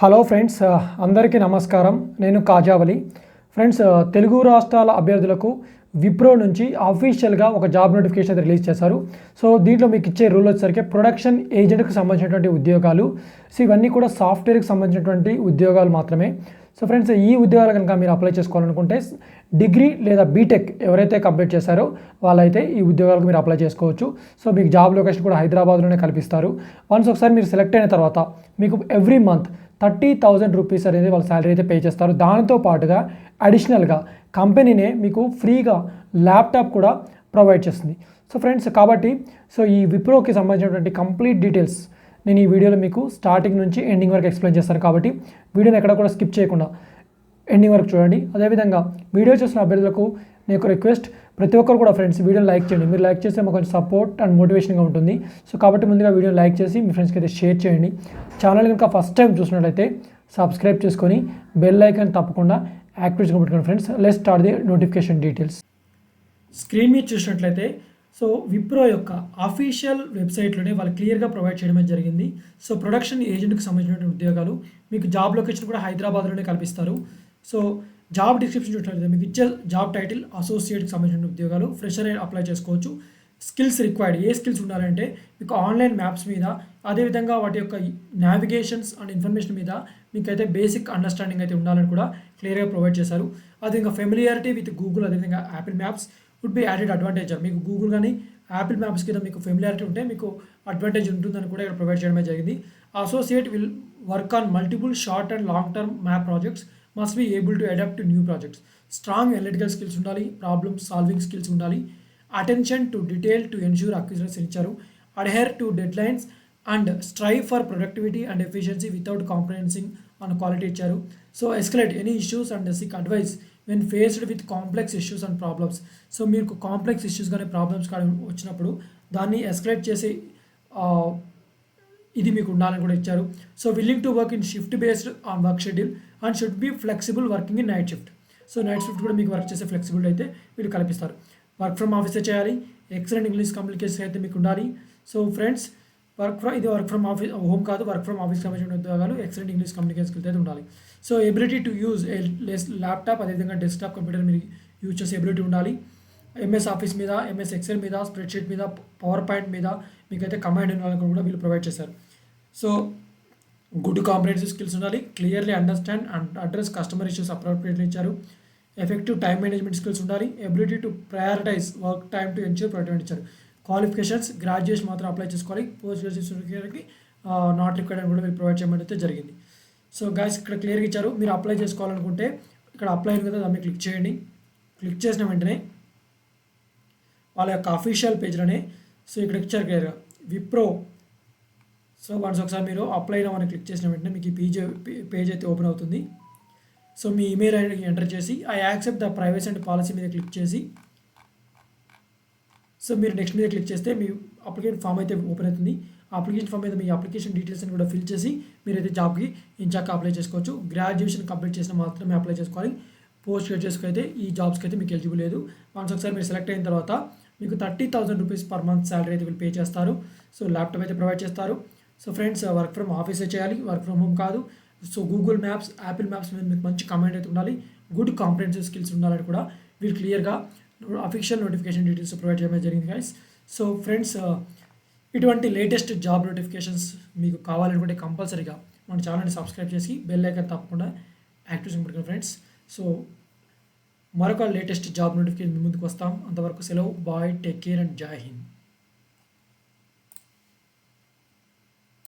Hello friends అందరికీ నమస్కారం. నేను కాజావలి ఫ్రెండ్స్ తెలుగు రాష్ట్రాల అభ్యర్థులకు విప్రో నుంచి అఫీషియల్గా ఒక జాబ్ నోటిఫికేషన్ అయితే రిలీజ్ చేశారు. సో దీంట్లో మీకు ఇచ్చే రూల్ వచ్చేసరికి ప్రొడక్షన్ ఏజెంట్కి సంబంధించినటువంటి ఉద్యోగాలు. సో ఇవన్నీ కూడా సాఫ్ట్వేర్కి సంబంధించినటువంటి ఉద్యోగాలు మాత్రమే. సో ఫ్రెండ్స్ ఈ ఉద్యోగాలు కనుక మీరు అప్లై చేసుకోవాలనుకుంటే డిగ్రీ లేదా బీటెక్ ఎవరైతే కంప్లీట్ చేశారో వాళ్ళైతే ఈ ఉద్యోగాలకు మీరు అప్లై చేసుకోవచ్చు. సో మీకు జాబ్ లొకేషన్ కూడా హైదరాబాద్లోనే కల్పిస్తారు. వన్స్ ఒకసారి మీరు సెలెక్ట్ అయిన తర్వాత మీకు every month thirty thousand rupees అనేది వాళ్ళ శాలరీ అయితే పే చేస్తారు. దానితో పాటుగా అడిషనల్గా కంపెనీనే మీకు ఫ్రీగా ల్యాప్టాప్ కూడా ప్రొవైడ్ చేస్తుంది. సో ఫ్రెండ్స్ కాబట్టి సో ఈ విప్రోకి సంబంధించినటువంటి కంప్లీట్ డీటెయిల్స్ నేను ఈ వీడియోలో మీకు స్టార్టింగ్ నుంచి ఎండింగ్ వరకు ఎక్స్ప్లెయిన్ చేస్తాను. కాబట్టి వీడియోని ఎక్కడ కూడా స్కిప్ చేయకుండా ఎండింగ్ వరకు చూడండి. అదేవిధంగా వీడియో చూసిన అభ్యర్థులకు నేను రిక్వెస్ట్ ప్రతి ఒక్కరు కూడా ఫ్రెండ్స్ వీడియోని లైక్ చేయండి. మీరు లైక్ చేస్తే మాకు కొంచెం సపోర్ట్ అండ్ మోటివేషన్గా ఉంటుంది. సో కాబట్టి ముందుగా వీడియోని లైక్ చేసి మీ ఫ్రెండ్స్కి అయితే షేర్ చేయండి. ఛానల్ కనుక ఫస్ట్ టైం చూసినట్లయితే సబ్స్క్రైబ్ చేసుకొని బెల్ ఐకాన్ తప్పకుండా యాక్టివ్ పెట్టుకోండి friends. Let's start the notification details screen మీద చూసినట్లయితే సో విప్రో యొక్క అఫీషియల్ వెబ్సైట్లోనే వాళ్ళు క్లియర్గా ప్రొవైడ్ చేయడమే జరిగింది. సో ప్రొడక్షన్ ఏజెంట్కి సంబంధించిన ఉద్యోగాలు మీకు జాబ్ లొకేషన్ కూడా హైదరాబాద్లోనే కల్పిస్తారు. సో జాబ్ డిస్క్రిప్షన్ చూసినట్లయితే మీకు ఇచ్చే జాబ్ టైటిల్ అసోసియేట్కి సంబంధించిన ఉద్యోగాలు ఫ్రెషర్ అప్లై చేసుకోవచ్చు. స్కిల్స్ రిక్వైర్డ్ ఏ స్కిల్స్ ఉండాలంటే మీకు ఆన్లైన్ మ్యాప్స్ మీద అదేవిధంగా వాటి యొక్క నావిగేషన్స్ అండ్ ఇన్ఫర్మేషన్ మీద మీకైతే బేసిక్ అండర్స్టాండింగ్ అయితే ఉండాలని కూడా క్లియర్గా ప్రొవైడ్ చేశారు. అదేవిధంగా ఫెమిలియారిటీ విత్ గూగుల్ అదేవిధంగా Apple maps would be added advantage మీకు గూగుల్ కానీ యాపిల్ మ్యాప్స్ కింద మీకు ఫెమిలియారిటీ ఉంటే మీకు అడ్వాంటేజ్ ఉంటుందని కూడా ఇక్కడ ప్రొవైడ్ చేయడమే జరిగింది. Associate will work on multiple short and long term map projects. Must be able to adapt new projects. Strong analytical skills ఉండాలి ప్రాబ్లమ్ సాల్వింగ్ స్కిల్స్ ఉండాలి. Attention to detail to ensure accuracy ఇచ్చారు adhere to deadlines and strive for productivity and efficiency without compromising on quality ఇచ్చారు so escalate any issues and seek advice when faced with complex issues and problems so మీకు complex issues కానీ problems కానీ వచ్చినప్పుడు దాన్ని escalate చేసి ఇది మీకు ఉండాలని కూడా ఇచ్చారు. So willing to work in shift based on work schedule and should be flexible working in night shift so night shift కూడా మీకు వర్క్ చేసే ఫ్లెక్సిబిలిటీ అయితే వీళ్ళు కల్పిస్తారు. వర్క్ ఫ్రమ్ ఆఫీసే చేయాలి. ఎక్సలెంట్ ఇంగ్లీష్ కమ్యూనికేషన్ అయితే మీకు ఉండాలి సో ఫ్రెండ్స్ వర్క్ ఫ్రమ్ ఇది వర్క్ ఫ్రమ్ ఆఫీస్ హోమ్ కాదు వర్క్ ఫ్రమ్ ఆఫీస్ కమిషన్ ఉద్యోగాలు ఎక్సలెంట్ ఇంగ్లీష్ కమ్యూనికేషన్ స్కిల్స్ అయితే ఉండాలి. So ability to use less laptop అదేవిధంగా డెస్క్టాప్ కంప్యూటర్ మీరు యూజ్ చేసే ఎబిలిటీ ఉండాలి. ఎంఎస్ ఆఫీస్ మీద ఎంఎస్ ఎక్సెల్ మీద స్ప్రెడ్షీట్ మీద పవర్ పాయింట్ మీద మీకైతే కమాండ్ ఉండాలని కూడా వీళ్ళు ప్రొవైడ్ చేశారు. సో గుడ్ కాంప్రహెన్సివ్ స్కిల్స్ ఉండాలి. Clearly understand and address customer issues appropriately ఇచ్చారు. ఎఫెక్టివ్ టైం మేనేజ్మెంట్ స్కిల్స్ ఉండాలి. Ability to prioritize work time to ensure protect ఇచ్చారు. క్వాలిఫికేషన్స్ గ్రాడ్యుయేషన్ మాత్రం అప్లై చేసుకోవాలి. పోస్ట్ గ్రాడ్యుయేషన్కి నాట్ రిక్వైర్డ్ అని కూడా మీరు ప్రొవైడ్ చేయమని అయితే జరిగింది. సో గాయస్ ఇక్కడ క్లియర్గా ఇచ్చారు. మీరు అప్లై చేసుకోవాలనుకుంటే ఇక్కడ అప్లై అయింది కదా దాన్ని క్లిక్ చేయండి. క్లిక్ చేసిన వెంటనే వాళ్ళ యొక్క అఫీషియల్ పేజ్లోనే సో ఇక్కడ ఇచ్చారు క్లియర్గా విప్రో సో వన్స్ ఒకసారి మీరు అప్లై అని క్లిక్ చేసిన వెంటనే మీకు ఈ పేజ్ పేజ్ అయితే ఓపెన్ అవుతుంది. సో మీ ఇమెయిల్ ఐడి ఎంటర్ చేసి I accept the privacy and policy మీద క్లిక్ చేసి సో మీరు నెక్స్ట్ మీద క్లిక్ చేస్తే మీ అప్లికేషన్ ఫామ్ అయితే ఓపెన్ అవుతుంది. అప్లికేషన్ ఫామ్ మీద మీ అప్లికేషన్ డీటెయిల్స్ కూడా ఫిల్ చేసి మీరైతే జాబ్కి ఇంచాక అప్లై చేసుకోవచ్చు. గ్రాడ్యుయేషన్ కంప్లీట్ చేసిన మాత్రమే అప్లై చేసుకోవాలి. పోస్ట్ గ్రాడ్యుయేట్స్కి అయితే ఈ జాబ్స్కి అయితే మీకు ఎలిజిబుల్ లేదు. వన్స్ ఒకసారి మీరు సెలెక్ట్ అయిన తర్వాత మీకు thirty thousand rupees per month salary అయితే వీళ్ళు పే చేస్తారు. సో ల్యాప్టాప్ అయితే ప్రొవైడ్ చేస్తారు. సో ఫ్రెండ్స్ వర్క్ ఫ్రమ్ ఆఫీసే చేయాలి. వర్క్ ఫ్రమ్ హోమ్ కాదు. So Google maps Apple maps మీద మీకు మంచి కమెంట్ అయితే ఉండాలి. గుడ్ కాంప్రిహెన్సివ్ స్కిల్స్ ఉండాలని కూడా వీళ్ళు క్లియర్గా అఫీషియల్ నోటిఫికేషన్ డీటెయిల్స్ ప్రొవైడ్ చేయడం జరిగింది గైస్ సో ఫ్రెండ్స్ ఇటువంటి లేటెస్ట్ జాబ్ నోటిఫికేషన్స్ మీకు కావాలనుకుంటే కంపల్సరీగా మన ఛానల్ని సబ్స్క్రైబ్ చేసి బెల్ ఐకాన్ తప్పకుండా యాక్టివేషన్ పెట్టుకోండి ఫ్రెండ్స్ సో మరొక లేటెస్ట్ జాబ్ నోటిఫికేషన్ ముందుకు వస్తాం. అంతవరకు సెలవు. బాయ్ టేక్ కేర్ అండ్ జై హింద్